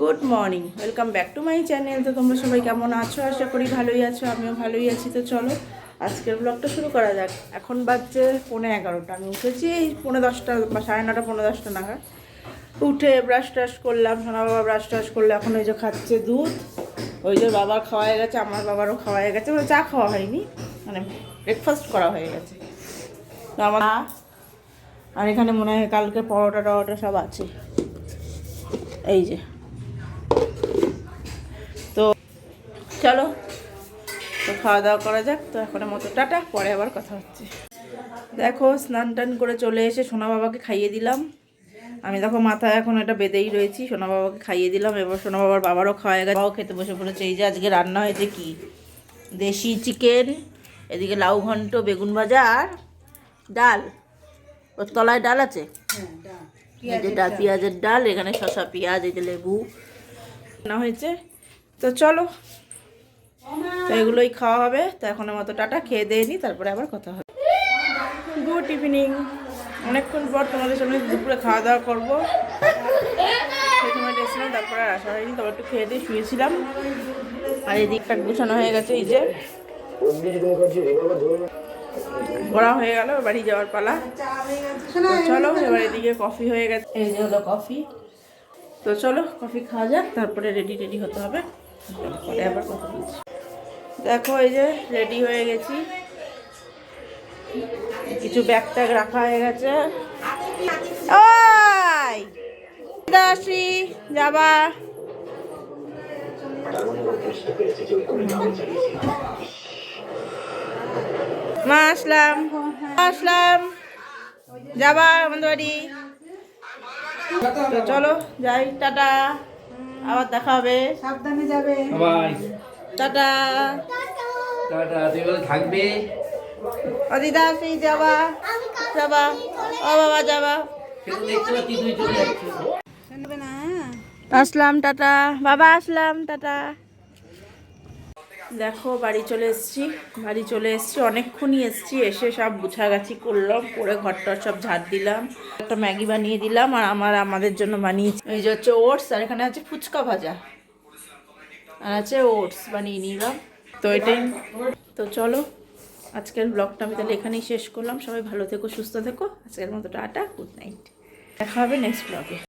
Good morning welcome back to my channel তো তোমরা সবাই কেমন আছো? আশা করি ভালোই আছো, আমিও ভালোই আছি। তো চলো, আজকের ব্লগটা শুরু করা যাক। এখন বাজছে পৌনে এগারোটা। আমি উঠেছি এই পৌনে দশটা বা সাড়ে নটা, পৌনে দশটা নাগাদ। উঠে ব্রাশ টাশ করলাম সোনা বাবা ব্রাশ টাশ করলে। এখন ওই যে খাচ্ছে দুধ। ওই যে বাবার খাওয়া গেছে, আমার বাবারও খাওয়া গেছে। মানে চা খাওয়া হয়নি। মানে ব্রেকফাস্ট করা হয়ে গেছে। আমার আর এখানে মনে হয় কালকে পরোটা টরোটা সব আছে। এই যে। তো চলো, তো খাওয়া দাওয়া করা যাক, তো এখনের মতো টাটা, পরে আবার কথা হচ্ছে। দেখো, স্নান টান করে চলে এসে সোনা বাবাকে খাইয়ে দিলাম। আমি দেখো, মাথায় এখন এটা বেঁধেই রয়েছি, সোনা বাবাকে খাইয়ে দিলাম। এবার সোনা বাবার বাবারও খাওয়া গেছে। বাবাও খেতে বসে পড়েছে। এই যে আজকে রান্না হয়েছে কি? দেশি চিকেন, এদিকে লাউ ঘন্ট, বেগুন ভাজা আর ডাল। ওর তলায় ডাল আছে? ডাল পেঁয়াজের ডাল। এখানে শসা পেঁয়াজ এই যে লেবু। না হয়েছে? তো চলো। তো এগুলোই খাওয়া হবে। তো এখনের মতো টাটা খেয়ে দিয়ে নিই তারপরে আবার কথা হবে। Good evening. অনেকক্ষণ পর তোমাদের সামনে দুপুরে খাওয়া দাওয়া করব। সেই সময় এসেছিলাম তারপরে আর আসা হয়নি তবে একটু খেয়ে দিয়ে শুয়েছিলাম। আর এদিক কাট গুছানো হয়ে গেছে এই যে। ঘোরা হয়ে গেল বাড়ি যাওয়ার পালা। চলো এবার এদিকে কফি হয়ে গেছে। এই যে হলো কফি তো চলো কফি খাওয়া যাক তারপরে রেডি রেডি হতে হবে। পরে আবার কথা বলছি। দেখো এই যে রেডি হয়ে গেছি। কিছু ব্যাগ ট্যাগ রাখা হয়ে গেছে। ওই! দাসি যাবা। মা আসলাম। মা আসলাম। যাবা আমাদের বাড়ি তো চলো যাই টাটা। আবার দেখা হবে। সাবধানে যাবে। টাটা। টাটা থাকবে। অদিদা আসি যাবা। যাবা। ও বাবা যাবা। আসলাম টাটা। বাবা আসলাম টাটা। দেখো, বাড়ি চলে এসছি। বাড়ি চলে এসেছি, অনেকক্ষণই এসেছি, এসে সব গুছাগাছি করলাম, করে ঘরটা সব ঝাড় দিলাম, একটা ম্যাগি বানিয়ে দিলাম, আর আমার আমাদের জন্য বানিয়েছি, এই যে হচ্ছে ওটস, আর এখানে আছে ফুচকা ভাজা, আর আছে ওটস বানিয়ে নিলাম। তো এটাই, তো চলো, আজকের ব্লগটা আমি তাহলে এখানেই শেষ করলাম। সবাই ভালো থেকো, সুস্থ থেকো, আজকের মতো টাটা, গুড নাইট। দেখা হবে নেক্সট ব্লগে